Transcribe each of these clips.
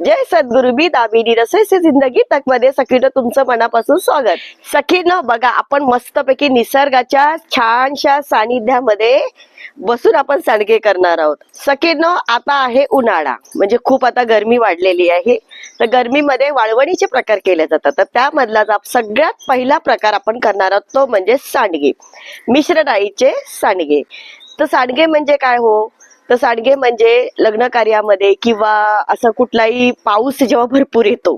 जय सद्गुरु मी दामिनी रसोई से जिंदगी तकमध्ये सखीनं तुमचं मनापासून स्वागत. सखीनं बघा आपण मस्तपैकी निसर्गाच्या छानशा सानिध्यामध्ये बसून आपण सांडगे करणार आहोत. सखीनं आता आहे उन्हाळा म्हणजे खूप आता गरमी वाढलेली आहे. तर गरमीमध्ये वाळवणीचे प्रकार केले जातात. तर त्यामधला सगळ्यात पहिला प्रकार आपण करणार आहोत तो म्हणजे सांडगे मिश्र डाळीचे सांडगे. तर सांडगे म्हणजे काय हो? तर सांडगे म्हणजे लग्न कार्यामध्ये किंवा असं कुठलाही पाऊस जेव्हा भरपूर येतो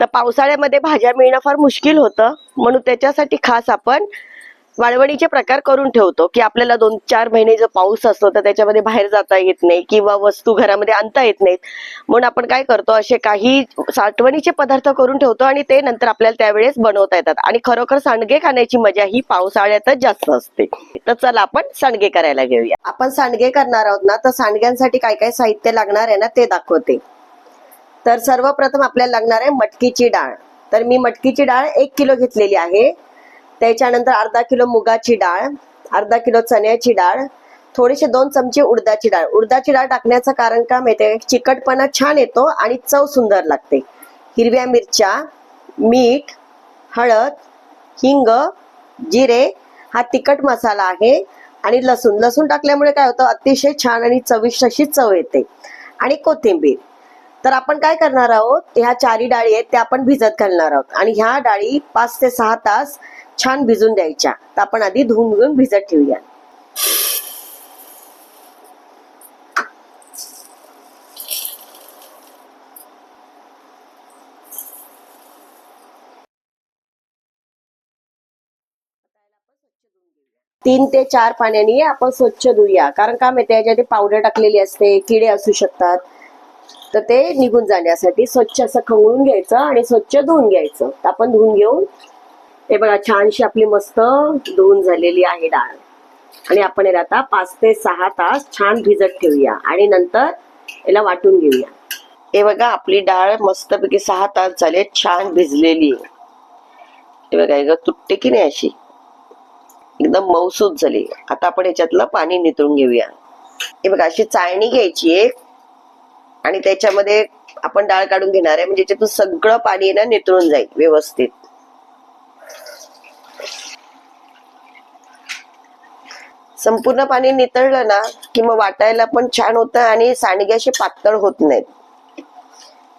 तर पावसाळ्यामध्ये भाज्या मिळणं फार मुश्किल होतं. म्हणून त्याच्यासाठी खास आपण वाळवणीचे प्रकार करून ठेवतो की आपल्याला दोन चार महिने जो पाऊस असतो तर त्याच्यामध्ये बाहेर जाता येत नाही किंवा वस्तू घरामध्ये आणता येत नाहीत. म्हणून आपण काय करतो असे काही साठवणीचे पदार्थ करून ठेवतो आणि ते नंतर आपल्याला त्यावेळेस बनवता येतात. आणि खरोखर सांडगे खाण्याची मजा ही पावसाळ्यातच जास्त असते. तर चला आपण सांडगे करायला घेऊया. आपण सांडगे करणार आहोत ना तर सांडग्यांसाठी काय काय साहित्य लागणार आहे ना ते दाखवते. तर सर्वप्रथम आपल्याला लागणार आहे मटकीची डाळ. तर मी मटकीची डाळ एक किलो घेतलेली आहे. त्याच्यानंतर अर्धा किलो मुगाची डाळ अर्धा किलो चण्याची डाळ थोडेसे दोन चमचे उडदाची डाळ. उडदाची डाळ टाकण्याचं कारण का माहितीये? चिकटपणा छान येतो आणि चव सुंदर लागते. हिरव्या मिरच्या मीठ हळद हिंग जिरे हा तिखट मसाला आहे आणि लसूण. लसूण टाकल्यामुळे काय होतं? अतिशय छान आणि चविष्ट अशी चव येते. आणि कोथिंबीर. तर आपण काय करणार आहोत? ह्या चारी डाळी आहेत त्या आपण भिजत घालणार आहोत. आणि ह्या डाळी पाच ते सहा तास छान भिजून द्यायच्या. तर आपण आधी धुवून धुवून भिजत ठेवूया. तीन ते चार पाण्याने आपण स्वच्छ धुया कारण का माहिती याच्यात पावडर टाकलेली असते किडे असू शकतात. तर ते निघून जाण्यासाठी स्वच्छ असं खवळून घ्यायचं आणि स्वच्छ धुवून घ्यायचं. तर आपण धुवून घेऊन हे बघा छानशी आपली मस्त धुवून झालेली आहे डाळ. आणि आपण याला आता पाच ते सहा तास छान भिजत ठेवूया. आणि नंतर याला वाटून घेऊया. हे बघा आपली डाळ मस्तपैकी सहा तास झाले छान भिजलेली आहे. हे बघा हे तुटते की नाही अशी? एकदम मऊसूत झाली. आता आपण याच्यातलं पाणी नितळून घेऊया. हे बघा अशी चाळणी घ्यायची एक. आणि त्याच्यामध्ये आपण डाळ काढून घेणार आहे. म्हणजे याच्यातून सगळं पाणी ना नितळून जाईल व्यवस्थित. संपूर्ण पाणी नितळलं ना की मग वाटायला पण छान होतं आणि सांडगे असे पातळ होत नाहीत.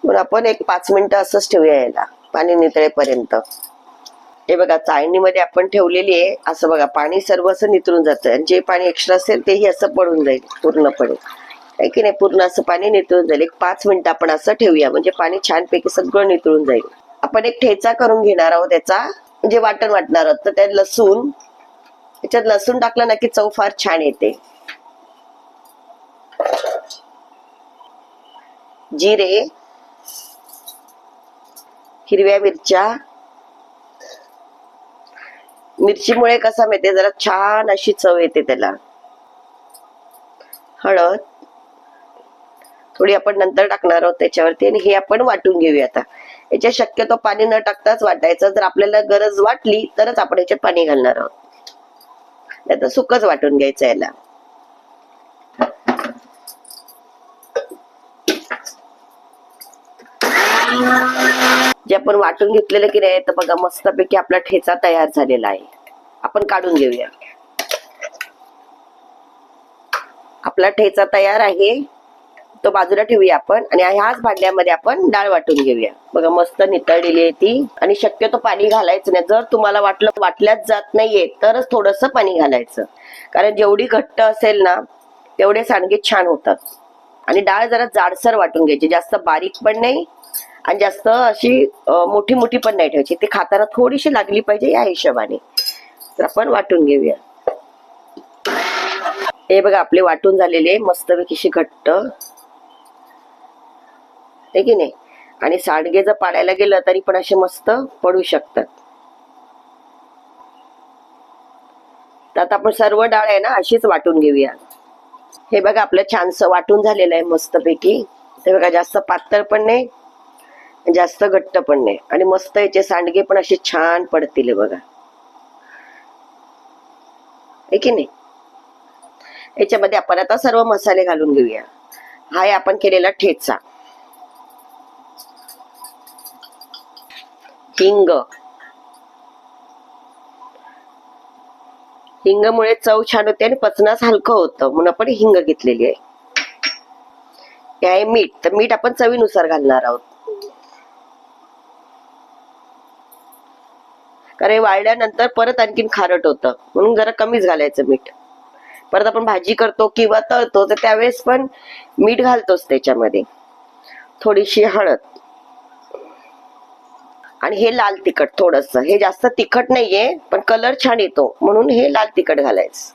म्हणून आपण एक पाच मिनिटं असंच ठेवूया याला पाणी नितळेपर्यंत. हे बघा चाळणीमध्ये आपण ठेवलेली आहे असं बघा पाणी सर्व असं नितळून जातं आणि जे पाणी एक्स्ट्रा असेल तेही असं पडून जाईल पूर्णपणे. आहे की नाही? पूर्ण असं पाणी नितळून जाईल. एक पाच मिनिटं आपण असं ठेवूया म्हणजे पाणी छानपैकी सगळं नितळून जाईल. आपण एक ठेचा करून घेणार आहोत त्याचा म्हणजे वाटण वाटणार आहोत. तर त्यात लसूण त्याच्यात लसूण टाकलं ना की चव फार छान येते. जिरे हिरव्या मिरच्या मिरचीमुळे कसा मिळते जरा छान अशी चव येते त्याला. हळद थोडी आपण नंतर टाकणार आहोत त्याच्यावरती आणि हे आपण वाटून घेऊया आता. याच्यात शक्यतो पाणी न टाकताच वाटायचं. जर आपल्याला गरज वाटली तरच आपण याच्यात पाणी घालणार आहोत. नाही सुखच सुकच वाटून घ्यायचं याला. जे आपण वाटून घेतलेलं की नाही तर बघा मस्तपैकी आपला ठेचा तयार झालेला आहे. आपण काढून घेऊया. आपला ठेचा तयार आहे. तो बाजूला ठेवूया आपण आणि ह्याच भांड्यामध्ये आपण डाळ वाटून घेऊया. बघा मस्त नितळलेली आहे ती. आणि शक्यतो पाणी घालायचं नाही. जर तुम्हाला वाटलं वाटल्याच जात नाहीये तरच थोडस पाणी घालायचं. कारण जेवढी घट्ट असेल ना तेवढे सांडगे छान होतात. आणि डाळ जरा जाडसर वाटून घ्यायची. जास्त बारीक पण नाही आणि जास्त अशी मोठी मोठी पण नाही ठेवायची. ती खाताना थोडीशी लागली पाहिजे या हिशोबाने. तर आपण वाटून घेऊया. हे बघा आपले वाटून झालेले मस्तपैकीशी घट्ट. आहे की नाही? आणि सांडगे जर पाडायला गेलं तरी पण असे मस्त पडू शकतात. तर आता आपण सर्व डाळ आहे ना अशीच वाटून घेऊया. हे बघा आपलं छानस वाटून झालेलं आहे मस्तपैकी. हे बघा जास्त पातळ पण नाही जास्त घट्ट पण नाही. आणि मस्त याचे सांडगे पण असे छान पडतील बघा. की नाही? याच्यामध्ये आपण आता सर्व मसाले घालून घेऊया. हा आहे आपण केलेला ठेचा. हिंग. हिंगमुळे चव छान होते आणि पचनास हलकं होतं. म्हणून आपण हिंग घेतलेली आहे. हे आहे मीठ. तर मीठ आपण चवीनुसार घालणार आहोत. कारण हे वाळल्यानंतर परत आणखीन खारट होतं. म्हणून जरा कमीच घालायचं मीठ. परत आपण भाजी करतो किंवा तळतो तर त्यावेळेस पण मीठ घालतोच त्याच्यामध्ये. थोडीशी हळद. आणि हे लाल तिखट थोडस. हे जास्त तिखट नाहीये पण कलर छान येतो. म्हणून हे लाल तिखट घालायचं.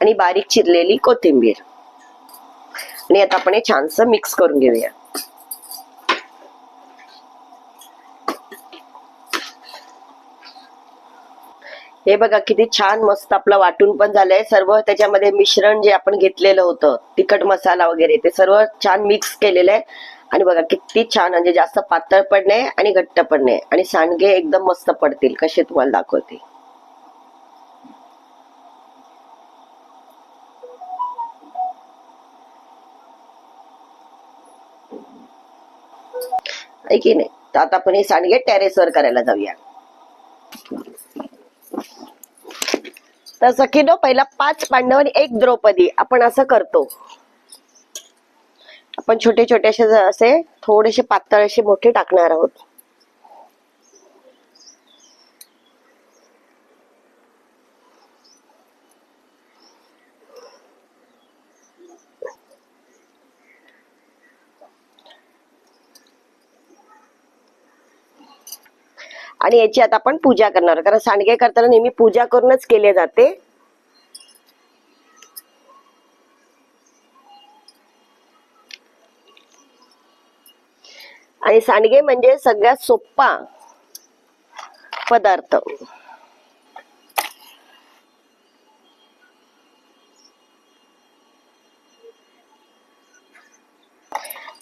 आणि बारीक चिरलेली कोथिंबीर. आणि आता आपण हे छानस मिक्स करून घेऊया. हे बघा किती छान मस्त आपलं वाटून पण झालंय. सर्व त्याच्यामध्ये मिश्रण जे आपण घेतलेलं होतं तिखट मसाला वगैरे ते सर्व छान मिक्स केलेलं आहे. आणि बघा किती छान म्हणजे जास्त पातळ पण नाही आणि घट्ट पण नाही. आणि सांडगे एकदम मस्त पडतील. कसे तुम्हाला दाखवते. आहे की नाही. तर आता आपण हे सांडगे टेरेसवर करायला जाऊया. तर सखीनो पहिला पाच पांडव आणि एक द्रौपदी. आपण असं करतो. आपण छोटे छोटेसे असे थोडेसे पातळ असे मोठे टाकणार आहोत. आणि याची आता आपण पूजा करणार आहोत. कारण सांडगे करताना नेहमी पूजा करूनच केले जाते. आणि सांडगे म्हणजे सगळ्यात सोपा पदार्थ.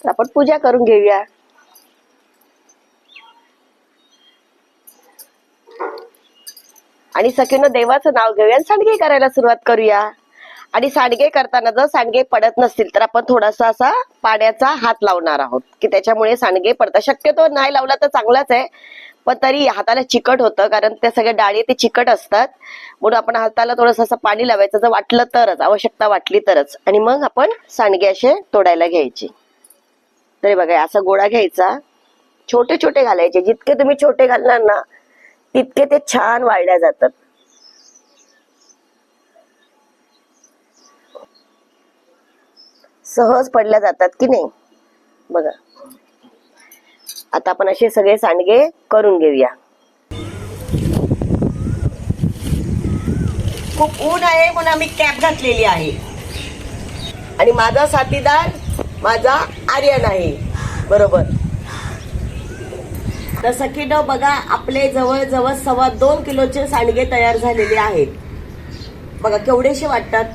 आपण पूजा करून घेऊया. आणि सखीनं देवाचं नाव घेऊया आणि सांडगे करायला सुरुवात करूया. आणि सांडगे करताना जर सांडगे पडत नसतील तर आपण थोडासा असा पाण्याचा हात लावणार आहोत. की त्याच्यामुळे सांडगे पडतात. शक्यतो नाही लावला तर चांगलाच आहे. पण तरी हाताला चिकट होतं कारण त्या सगळ्या डाळी ते चिकट असतात. म्हणून आपण हाताला थोडस असं पाणी लावायचं. जर वाटलं तरच आवश्यकता वाटली तरच. आणि मग आपण सांडगे असे तोडायला घ्यायचे. तरी बघा असा गोळा घ्यायचा. छोटे छोटे घालायचे. जितके तुम्ही छोटे घालणार ना तितके ते छान वाळल्या जातात. सहज पडल्या जातात की नाही? बघा. आता आपण असे सगळे सांडगे करून घेऊया. खूप ऊन आहे म्हणून आम्ही कॅप घातलेली आहे. आणि माझा साथीदार माझा आर्यन आहे. बरोबर. तर सखीनं बघा आपले जवळजवळ सव्वा दोन किलोचे सांडगे तयार झालेले आहेत. बघा केवढेशे वाटतात?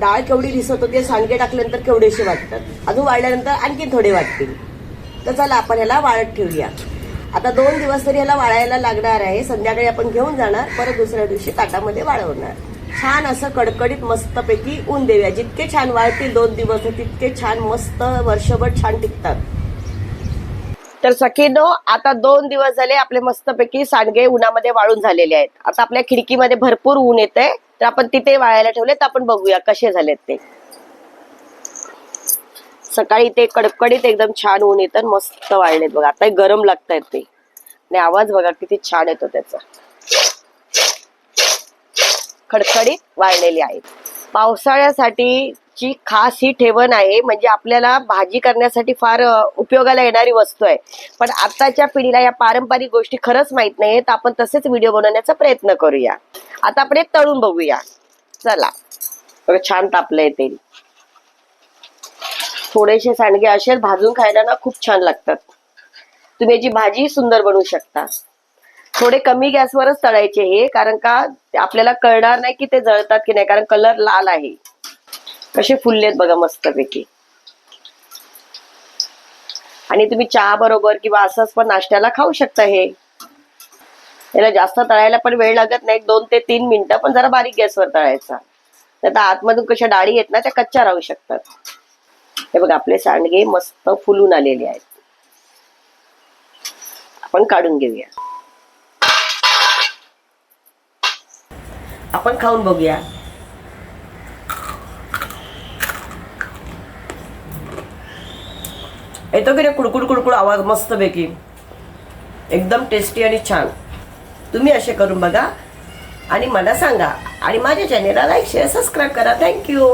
डाळ केवढी दिसत होती सांडगे टाकल्यानंतर केवढेशे वाटतात? अजून वाळल्यानंतर आणखी थोडे वाटतील. तर चला आपण ह्याला वाळत ठेवूया. आता दोन दिवस तरी ह्याला वाळायला लागणार आहे. संध्याकाळी आपण घेऊन जाणार परत दुसऱ्या दिवशी ताटामध्ये वाळवणार. छान असं कडकडीत मस्तपैकी ऊन देऊया. जितके छान वाळतील दोन दिवस तितके छान मस्त वर्षभर छान टिकतात. तर सखीनो आता दोन दिवस झाले आपले मस्तपैकी सांडगे उन्हामध्ये वाळून झालेले आहेत. आता आपल्या खिडकीमध्ये भरपूर ऊन येत आहे तर आपण तिथे वाळायला ठेवले तर आपण बघूया कसे झालेत ते. सकाळी ते कडकडीत एकदम छान ऊन येतं मस्त वाळलेत बघा. आता गरम लागतायत ते. आणि आवाज बघा किती छान येतो त्याचा. खडखडीत वाळलेले आहेत. पावसाळ्यासाठी ची खास ही ठेवण आहे. म्हणजे आपल्याला भाजी करण्यासाठी फार उपयोगाला येणारी वस्तू आहे. पण आताच्या पिढीला या पारंपरिक गोष्टी खरंच माहीत नाही तर आपण तसेच व्हिडिओ बनवण्याचा प्रयत्न करूया. आता आपण एक तळून बघूया. चला. छान तापलंय तेल थोडेसे सांडगे असेच भाजून खायला ना खूप छान लागतात. तुम्ही याची भाजी सुंदर बनवू शकता. थोडे कमी गॅसवरच तळायचे हे कारण का आपल्याला कळणार नाही की ते जळतात की नाही कारण कलर लाल आहे. कसे फुललेत बघा मस्तपैकी. आणि तुम्ही चहा बरोबर किंवा असंच पण नाश्त्याला खाऊ शकता हे. याला जास्त तळायला पण वेळ लागत नाही दोन ते तीन मिनिटं पण जरा बारीक गॅसवर तळायचा. नाही तर आतमधून कशा डाळी आहेत ना त्या कच्च्या राहू शकतात. हे बघा आपले सांडगे मस्त फुलून आलेले आहेत. आपण काढून घेऊया. आपण खाऊन बघूया. येतो की नाही? कुडकुड कुडकुड आवाज मस्त पैकी एकदम टेस्टी आणि छान. तुम्ही असे करून बघा. आणि मला सांगा. आणि माझ्या चॅनेलला लाईक शेअर सबस्क्राईब करा. Thank you